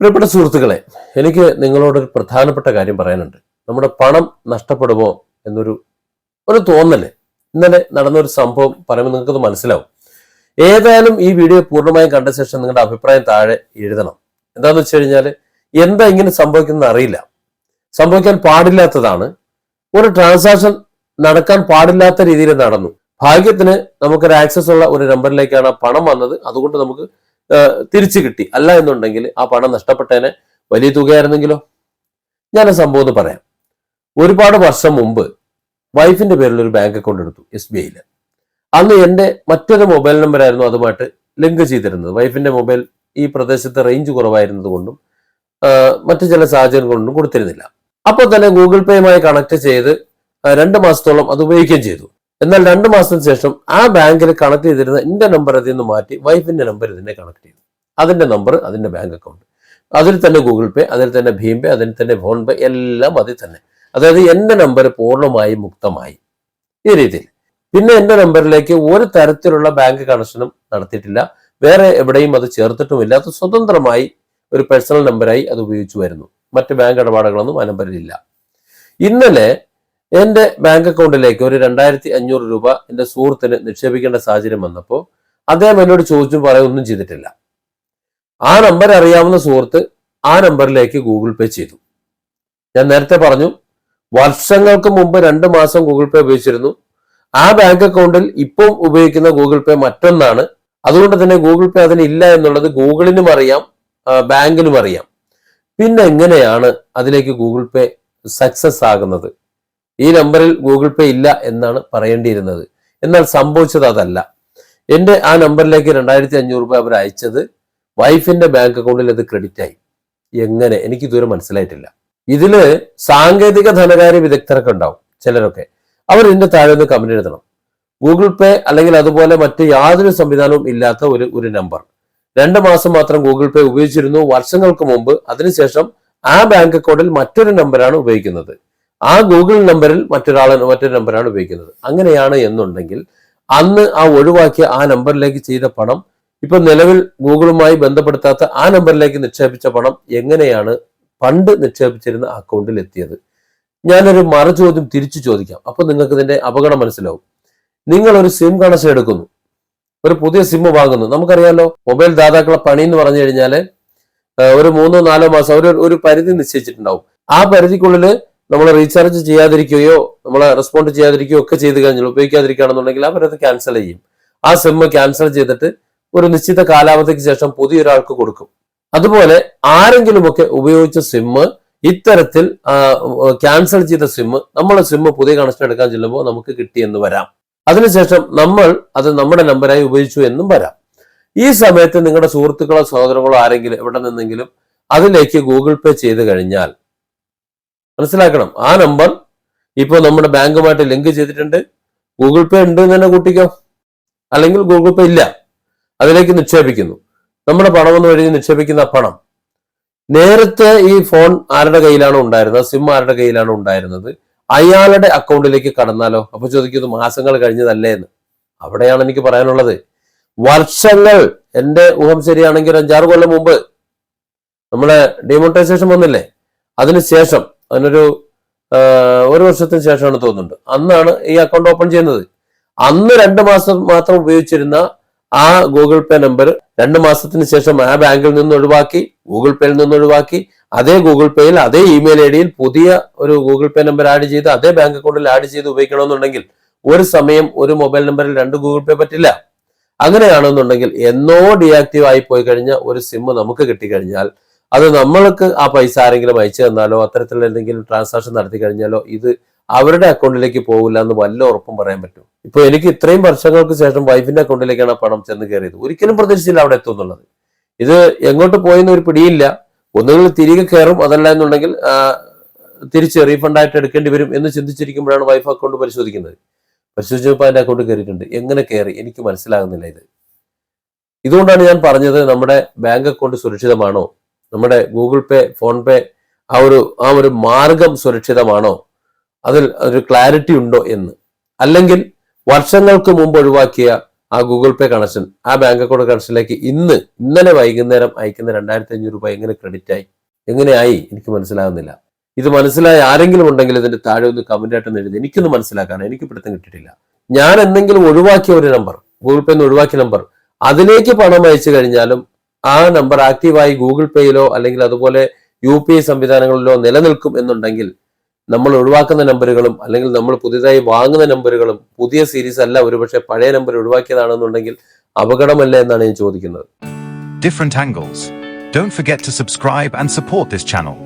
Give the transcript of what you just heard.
പ്രിയപ്പെട്ട സുഹൃത്തുക്കളെ എനിക്ക് നിങ്ങളോട് ഒരു പ്രധാനപ്പെട്ട കാര്യം പറയാനുണ്ട്. നമ്മുടെ പണം നഷ്ടപ്പെടുമോ എന്നൊരു ഒരു തോന്നൽ. ഇന്നലെ നടന്നൊരു സംഭവം പറയുമ്പോൾ നിങ്ങൾക്കത് മനസ്സിലാവും. ഏതായാലും ഈ വീഡിയോ പൂർണമായും കണ്ട ശേഷം നിങ്ങളുടെ അഭിപ്രായം താഴെ എഴുതണം. എന്താന്ന് വെച്ച് കഴിഞ്ഞാൽ എന്താ ഇങ്ങനെ സംഭവിക്കുന്നത് അറിയില്ല. സംഭവിക്കാൻ പാടില്ലാത്തതാണ്. ഒരു ട്രാൻസാക്ഷൻ നടക്കാൻ പാടില്ലാത്ത രീതിയിൽ നടന്നു. ഭാഗ്യത്തിന് നമുക്കൊരു ആക്സസ് ഉള്ള ഒരു നമ്പറിലേക്കാണ് പണം വന്നത്. അതുകൊണ്ട് നമുക്ക് തിരിച്ചു കിട്ടി. അല്ല എന്നുണ്ടെങ്കിൽ ആ പണം നഷ്ടപ്പെട്ടേനെ വലിയ തുകയായിരുന്നെങ്കിലോ? ഞാൻ സംഭവം ഒന്ന് പറയാം. ഒരുപാട് വർഷം മുമ്പ് വൈഫിന്റെ പേരിൽ ഒരു ബാങ്ക് അക്കൗണ്ട് എടുത്തു എസ് ബി ഐയിൽ അന്ന് എന്റെ മറ്റൊരു മൊബൈൽ നമ്പർ ആയിരുന്നു അതുമായിട്ട് ലിങ്ക് ചെയ്തിരുന്നത്. വൈഫിന്റെ മൊബൈൽ ഈ പ്രദേശത്ത് റേഞ്ച് കുറവായിരുന്നത് കൊണ്ടും മറ്റു ചില സാഹചര്യം കൊണ്ടും കൊടുത്തിരുന്നില്ല. അപ്പോൾ തന്നെ ഗൂഗിൾ പേയുമായി കണക്ട് ചെയ്ത് രണ്ട് മാസത്തോളം അത് ഉപയോഗിക്കുകയും ചെയ്തു. എന്നാൽ രണ്ട് മാസത്തിന് ശേഷം ആ ബാങ്കിൽ കണക്ട് ചെയ്തിരുന്ന എന്റെ നമ്പർ അതിൽ നിന്ന് മാറ്റി വൈഫിന്റെ നമ്പർ ഇതിനെ കണക്ട് ചെയ്തു. അതിന്റെ നമ്പർ അതിന്റെ ബാങ്ക് അക്കൗണ്ട് അതിൽ തന്നെ ഗൂഗിൾ പേ അതിൽ തന്നെ ഭീം പേ അതിൽ തന്നെ ഫോൺ പേ എല്ലാം അതിൽ തന്നെ. അതായത് എന്റെ നമ്പർ പൂർണമായി മുക്തമായി. ഈ രീതിയിൽ. പിന്നെ എന്റെ നമ്പറിലേക്ക് ഒരു തരത്തിലുള്ള ബാങ്ക് കണക്ഷനും നടത്തിയിട്ടില്ല. വേറെ എവിടെയും അത് ചേർത്തിട്ടുമില്ല. അത് സ്വതന്ത്രമായി ഒരു പേഴ്സണൽ നമ്പറായി അത് ഉപയോഗിച്ചു വരുന്നു. മറ്റ് ബാങ്ക് ഇടപാടുകളൊന്നും ആ നമ്പറിലില്ല ഇന്നലെ എന്റെ ബാങ്ക് അക്കൗണ്ടിലേക്ക് ഒരു രണ്ടായിരത്തി അഞ്ഞൂറ് രൂപ എന്റെ സുഹൃത്തിന് നിക്ഷേപിക്കേണ്ട സാഹചര്യം വന്നപ്പോൾ അദ്ദേഹം എന്നോട് ചോദിച്ചും പറയൊന്നും ചെയ്തിട്ടില്ല. ആ നമ്പർ അറിയാവുന്ന സുഹൃത്ത് ആ നമ്പറിലേക്ക് ഗൂഗിൾ പേ ചെയ്തു. ഞാൻ നേരത്തെ പറഞ്ഞു വർഷങ്ങൾക്ക് മുമ്പ് രണ്ട് മാസം ഗൂഗിൾ പേ ഉപയോഗിച്ചിരുന്നു. ആ ബാങ്ക് അക്കൗണ്ടിൽ ഇപ്പം ഉപയോഗിക്കുന്ന ഗൂഗിൾ പേ മറ്റൊന്നാണ്. അതുകൊണ്ട് തന്നെ ഗൂഗിൾ പേ അതിന് ഇല്ല എന്നുള്ളത് ഗൂഗിളിനും അറിയാം ബാങ്കിനും അറിയാം. പിന്നെ എങ്ങനെയാണ് അതിലേക്ക് ഗൂഗിൾ പേ സക്സസ് ആകുന്നത്? ഈ നമ്പറിൽ ഗൂഗിൾ പേ ഇല്ല എന്നാണ് പറയേണ്ടിയിരുന്നത്. എന്നാൽ സംഭവിച്ചത് അതല്ല. എന്റെ ആ നമ്പറിലേക്ക് രണ്ടായിരത്തി അഞ്ഞൂറ് രൂപ അവർ അയച്ചത് വൈഫിന്റെ ബാങ്ക് അക്കൗണ്ടിൽ അത് ക്രെഡിറ്റ് ആയി. എങ്ങനെ? എനിക്ക് ഇതുവരെ മനസ്സിലായിട്ടില്ല. ഇതിൽ സാങ്കേതിക ധനകാര്യ വിദഗ്ധരൊക്കെ ഉണ്ടാവും ചിലരൊക്കെ. അവർ ഇതിന്റെ താഴെ ഒന്ന് കമന്റ് എഴുതണം. ഗൂഗിൾ പേ അല്ലെങ്കിൽ അതുപോലെ മറ്റ് യാതൊരു സംവിധാനവും ഇല്ലാത്ത ഒരു ഒരു നമ്പർ. രണ്ട് മാസം മാത്രം ഗൂഗിൾ പേ ഉപയോഗിച്ചിരുന്നു. വർഷങ്ങൾക്ക് മുമ്പ് അതിനുശേഷം ആ ബാങ്ക് അക്കൗണ്ടിൽ മറ്റൊരു നമ്പറാണ് ഉപയോഗിക്കുന്നത്. ആ ഗൂഗിൾ നമ്പറിൽ മറ്റൊരാൾ മറ്റൊരു നമ്പറാണ് ഉപയോഗിക്കുന്നത്. അങ്ങനെയാണ് എന്നുണ്ടെങ്കിൽ അന്ന് ആ ഒഴിവാക്കിയ ആ നമ്പറിലേക്ക് ചെയ്ത പണം ഇപ്പൊ നിലവിൽ ഗൂഗിളുമായി ബന്ധപ്പെടുത്താത്ത ആ നമ്പറിലേക്ക് നിക്ഷേപിച്ച പണം എങ്ങനെയാണ് പണ്ട് നിക്ഷേപിച്ചിരുന്ന അക്കൗണ്ടിൽ എത്തിയത്? ഞാനൊരു മറു ചോദ്യം തിരിച്ചു ചോദിക്കാം. അപ്പൊ നിങ്ങൾക്ക് ഇതിന്റെ അപകടം മനസ്സിലാവും. നിങ്ങൾ ഒരു സിം കണക്ഷൻ എടുക്കുന്നു. ഒരു പുതിയ സിം വാങ്ങുന്നു. നമുക്കറിയാലോ മൊബൈൽ ദാതാക്കളെ പണി എന്ന് പറഞ്ഞു കഴിഞ്ഞാൽ ഒരു മൂന്നോ നാലോ മാസം ഒരു ഒരു പരിധി നിശ്ചയിച്ചിട്ടുണ്ടാവും. ആ പരിധിക്കുള്ളിൽ നമ്മൾ റീചാർജ് ചെയ്യാതിരിക്കുകയോ നമ്മൾ റെസ്പോണ്ട് ചെയ്യാതിരിക്കുകയോ ഒക്കെ ചെയ്ത് കഴിഞ്ഞാൽ ഉപയോഗിക്കാതിരിക്കുകയാണെന്നുണ്ടെങ്കിൽ അവരത് ക്യാൻസൽ ചെയ്യും. ആ സിം ക്യാൻസൽ ചെയ്തിട്ട് ഒരു നിശ്ചിത കാലാവധിക്ക് ശേഷം പുതിയൊരാൾക്ക് കൊടുക്കും. അതുപോലെ ആരെങ്കിലുമൊക്കെ ഉപയോഗിച്ച സിമ്മ് ഇത്തരത്തിൽ ക്യാൻസൽ ചെയ്ത സിമ്മ് നമ്മൾ സിമ്മ് പുതിയ കണക്ഷൻ എടുക്കാൻ ചെല്ലുമ്പോൾ നമുക്ക് കിട്ടിയെന്ന് വരാം. അതിനുശേഷം നമ്മൾ അത് നമ്മുടെ നമ്പറായി ഉപയോഗിച്ചു എന്നും വരാം. ഈ സമയത്ത് നിങ്ങളുടെ സുഹൃത്തുക്കളോ സഹോദരങ്ങളോ ആരെങ്കിലും എവിടെ നിന്നെങ്കിലും അതിലേക്ക് ഗൂഗിൾ പേ ചെയ്ത് കഴിഞ്ഞാൽ മനസ്സിലാക്കണം. ആ നമ്പർ ഇപ്പോൾ നമ്മുടെ ബാങ്കുമായിട്ട് ലിങ്ക് ചെയ്തിട്ടുണ്ട്. ഗൂഗിൾ പേ ഉണ്ട് എന്ന് തന്നെ കൂട്ടിക്കോ. അല്ലെങ്കിൽ ഗൂഗിൾ പേ ഇല്ല. അതിലേക്ക് നിക്ഷേപിക്കുന്നു. നമ്മുടെ പണം എന്ന് വഴി നിക്ഷേപിക്കുന്ന പണം. നേരത്തെ ഈ ഫോൺ ആരുടെ കയ്യിലാണ് ഉണ്ടായിരുന്നത്? സിം ആരുടെ കയ്യിലാണ് ഉണ്ടായിരുന്നത്? അയാളുടെ അക്കൗണ്ടിലേക്ക് കടന്നാലോ? അപ്പൊ ചോദിക്കുന്നു മാസങ്ങൾ കഴിഞ്ഞതല്ലേ എന്ന്. അവിടെയാണ് എനിക്ക് പറയാനുള്ളത്. വർഷങ്ങൾ എന്റെ ഊഹം ശരിയാണെങ്കിൽ അഞ്ചാറ് കൊല്ലം മുമ്പ് നമ്മളെ ഡിമോണിറ്റൈസേഷൻ വന്നില്ലേ? അതിനുശേഷം അതിനൊരു ഒരു വർഷത്തിന് ശേഷമാണ് തോന്നുന്നുണ്ട്. അന്നാണ് ഈ അക്കൗണ്ട് ഓപ്പൺ ചെയ്യുന്നത്. അന്ന് രണ്ട് മാസം മാത്രം ഉപയോഗിച്ചിരുന്ന ആ ഗൂഗിൾ പേ നമ്പർ രണ്ട് മാസത്തിന് ശേഷം ആ ബാങ്കിൽ നിന്ന് ഒഴിവാക്കി ഗൂഗിൾ പേയിൽ നിന്ന് ഒഴിവാക്കി അതേ ഗൂഗിൾ പേയിൽ അതേ ഇമെയിൽ ഐ ഡിയിൽ പുതിയ ഒരു ഗൂഗിൾ പേ നമ്പർ ആഡ് ചെയ്ത് അതേ ബാങ്ക് അക്കൗണ്ടിൽ ആഡ് ചെയ്ത് ഉപയോഗിക്കണമെന്നുണ്ടെങ്കിൽ ഒരു സമയം ഒരു മൊബൈൽ നമ്പറിൽ രണ്ട് ഗൂഗിൾ പേ പറ്റില്ല. അങ്ങനെയാണെന്നുണ്ടെങ്കിൽ എന്നോ ഡിയാക്റ്റീവ് ആയി പോയി കഴിഞ്ഞ ഒരു സിം നമുക്ക് കിട്ടിക്കഴിഞ്ഞാൽ അത് നമ്മൾക്ക് ആ പൈസ ആരെങ്കിലും അയച്ചു തന്നാലോ അത്തരത്തിലുള്ള എന്തെങ്കിലും ട്രാൻസാക്ഷൻ നടത്തി കഴിഞ്ഞാലോ ഇത് അവരുടെ അക്കൗണ്ടിലേക്ക് പോകില്ല എന്ന് വല്ല ഉറപ്പും പറയാൻ പറ്റും. ഇപ്പൊ എനിക്ക് ഇത്രയും വർഷങ്ങൾക്ക് ശേഷം വൈഫിന്റെ അക്കൗണ്ടിലേക്കാണ് ആ പണം ചെന്ന് കയറിയത്. ഒരിക്കലും പ്രതീക്ഷിച്ചില്ല അവിടെ എത്തുന്നുള്ളത് ഇത് എങ്ങോട്ട് പോയെന്ന് ഒരു പിടിയില്ല. ഒന്നുകിൽ തിരികെ കയറും അതല്ല എന്നുണ്ടെങ്കിൽ തിരിച്ച് റീഫണ്ട് ആയിട്ട് എടുക്കേണ്ടി വരും എന്ന് ചിന്തിച്ചിരിക്കുമ്പോഴാണ് വൈഫ് അക്കൗണ്ട് പരിശോധിക്കുന്നത്. പരിശോധിച്ചപ്പോൾ അതിന്റെ അക്കൗണ്ട് കയറിയിട്ടുണ്ട്. എങ്ങനെ കയറി? എനിക്ക് മനസ്സിലാകുന്നില്ല ഇത്. ഇതുകൊണ്ടാണ് ഞാൻ പറഞ്ഞത് നമ്മുടെ ബാങ്ക് അക്കൗണ്ട് സുരക്ഷിതമാണോ? നമ്മുടെ ഗൂഗിൾ പേ ഫോൺ പേ ആ ഒരു ആ ഒരു മാർഗം സുരക്ഷിതമാണോ? അതിൽ ഒരു ക്ലാരിറ്റി ഉണ്ടോ എന്ന്. അല്ലെങ്കിൽ വർഷങ്ങൾക്ക് മുമ്പ് ഒഴിവാക്കിയ ആ ഗൂഗിൾ പേ കണക്ഷൻ ആ ബാങ്ക് അക്കൗണ്ട് കണക്ഷനിലേക്ക് ഇന്ന് ഇന്നലെ വൈകുന്നേരം അയക്കുന്ന രണ്ടായിരത്തി അഞ്ഞൂറ് രൂപ എങ്ങനെ ക്രെഡിറ്റ് ആയി? എങ്ങനെയായി? എനിക്ക് മനസ്സിലാകുന്നില്ല. ഇത് മനസ്സിലായ ആരെങ്കിലും ഉണ്ടെങ്കിൽ ഇതിന്റെ താഴെ ഒന്ന് കമന്റ് ആയിട്ട് എഴുതി. എനിക്കൊന്ന് മനസ്സിലാക്കാൻ എനിക്ക് പിടുത്തം കിട്ടിയിട്ടില്ല. ഞാൻ എന്തെങ്കിലും ഒഴിവാക്കിയ ഒരു നമ്പർ ഗൂഗിൾ പേ ഒഴിവാക്കിയ നമ്പർ അതിലേക്ക് പണം അയച്ചു കഴിഞ്ഞാലും ആ നമ്പർ ആക്റ്റീവായി ഗൂഗിൾ പേയിലോ അല്ലെങ്കിൽ അതുപോലെ യു പി ഐ സംവിധാനങ്ങളിലോ നിലനിൽക്കും എന്നുണ്ടെങ്കിൽ നമ്മൾ ഒഴിവാക്കുന്ന നമ്പറുകളും അല്ലെങ്കിൽ നമ്മൾ പുതിയതായി വാങ്ങുന്ന നമ്പറുകളും പുതിയ സീരീസ് അല്ല ഒരുപക്ഷെ പഴയ നമ്പർ ഒഴിവാക്കിയതാണെന്നുണ്ടെങ്കിൽ അപകടമല്ല എന്നാണ് ഞാൻ ചോദിക്കുന്നത് different angles don't forget to subscribe and support this channel.